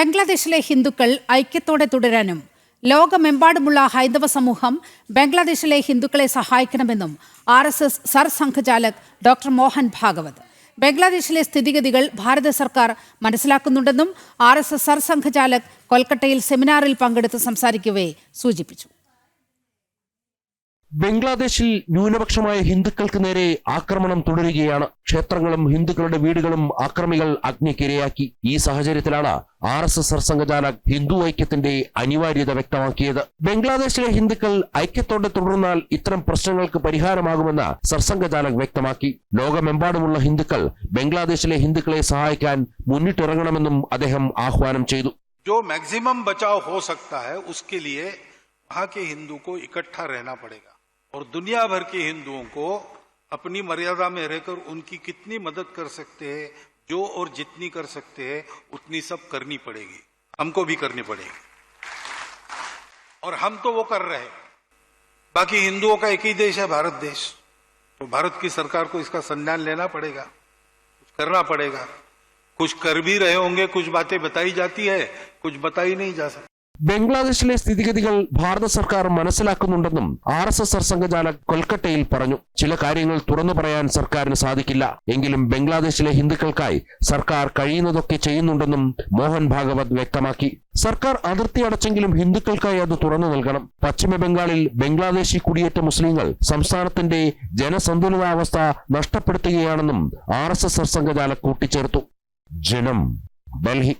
ബംഗ്ലാദേശിലെ ഹിന്ദുക്കൾ ഐക്യത്തോടെ തുടരാനും ലോകമെമ്പാടുമുള്ള ഹൈന്ദവ സമൂഹം ബംഗ്ലാദേശിലെ ഹിന്ദുക്കളെ സഹായിക്കണമെന്നും R S S Sarsanghchalak doctor Mohan Bhagwat. ബംഗ്ലാദേശിലെ സ്ഥിതിഗതികൾ ഭാരത സർക്കാർ മനസ്സിലാക്കുന്നുണ്ടെന്നും ആർ എസ് എസ് സർസംഘചാലക് കൊൽക്കട്ടയിൽ സെമിനാറിൽ പങ്കെടുത്ത് സംസാരിക്കവേ സൂചിപ്പിച്ചു. ബംഗ്ലാദേശിൽ ന്യൂനപക്ഷമായ ഹിന്ദുക്കൾക്ക് നേരെ ആക്രമണം തുടരുകയാണ് ക്ഷേത്രങ്ങളും ഹിന്ദുക്കളുടെ വീടുകളും ആക്രമികൾ അഗ്നിക്കിരയാക്കി ഈ സാഹചര്യത്തിലാണ് R S S Sarsanghchalak Hindu ഐക്യത്തിന്റെ അനിവാര്യത വ്യക്തമാക്കിയത് ബംഗ്ലാദേശിലെ ഹിന്ദുക്കൾ ഐക്യത്തോടെ തുടർന്നാൽ ഇത്തരം പ്രശ്നങ്ങൾക്ക് പരിഹാരമാകുമെന്ന് സർസംഘചാലക് വ്യക്തമാക്കി ലോകമെമ്പാടുമുള്ള ഹിന്ദുക്കൾ ബംഗ്ലാദേശിലെ ഹിന്ദുക്കളെ സഹായിക്കാൻ മുന്നിട്ടിറങ്ങണമെന്നും അദ്ദേഹം ആഹ്വാനം ചെയ്തു जो मैक्सिमम बचाव हो सकता है उसके लिए वहां के हिंदू को इकट्ठा रहना पड़ेगा और दुनिया भर के हिंदुओं को अपनी मर्यादा में रहकर उनकी कितनी मदद कर सकते हैं, जो और जितनी कर सकते हैं, उतनी सब करनी पड़ेगी। हमको भी करनी पड़ेगी। और हम तो वो कर रहे बाकी हिंदुओं का एक ही देश है, भारत देश। तो भारत की सरकार को इसका संज्ञान लेना पड़ेगा। कुछ करना पड़ेगा। कुछ कर भी रहे होंगे, कुछ बातें बताई जाती है, कुछ बताई नहीं जा सकती। ബംഗ്ലാദേശിലെ സ്ഥിതിഗതികൾ ഭാരത സർക്കാർ മനസ്സിലാക്കുന്നുണ്ടെന്നും ആർ എസ് എസ് സർസംഘചാലക് കൊൽക്കത്തയിൽ പറഞ്ഞു. ചില കാര്യങ്ങൾ തുറന്നു പറയാൻ സർക്കാരിന് സാധിക്കില്ല. എങ്കിലും ബംഗ്ലാദേശിലെ ഹിന്ദുക്കൾക്കായി സർക്കാർ കഴിയുന്നതൊക്കെ ചെയ്യുന്നുണ്ടെന്നും മോഹൻ ഭാഗവത് വ്യക്തമാക്കി. സർക്കാർ അതിർത്തി അടച്ചെങ്കിലും ഹിന്ദുക്കൾക്കായി അത് തുറന്നു നൽകണം. പശ്ചിമ ബംഗാളിൽ ബംഗ്ലാദേശി കുടിയേറ്റ മുസ്ലിങ്ങൾ സംസ്ഥാനത്തിന്റെ ജനസന്തുലിതാവസ്ഥ നഷ്ടപ്പെടുത്തുകയാണെന്നും ആർ എസ് എസ് സർസംഘചാലക് കൂട്ടിച്ചേർത്തു. ജനം ഡൽഹി.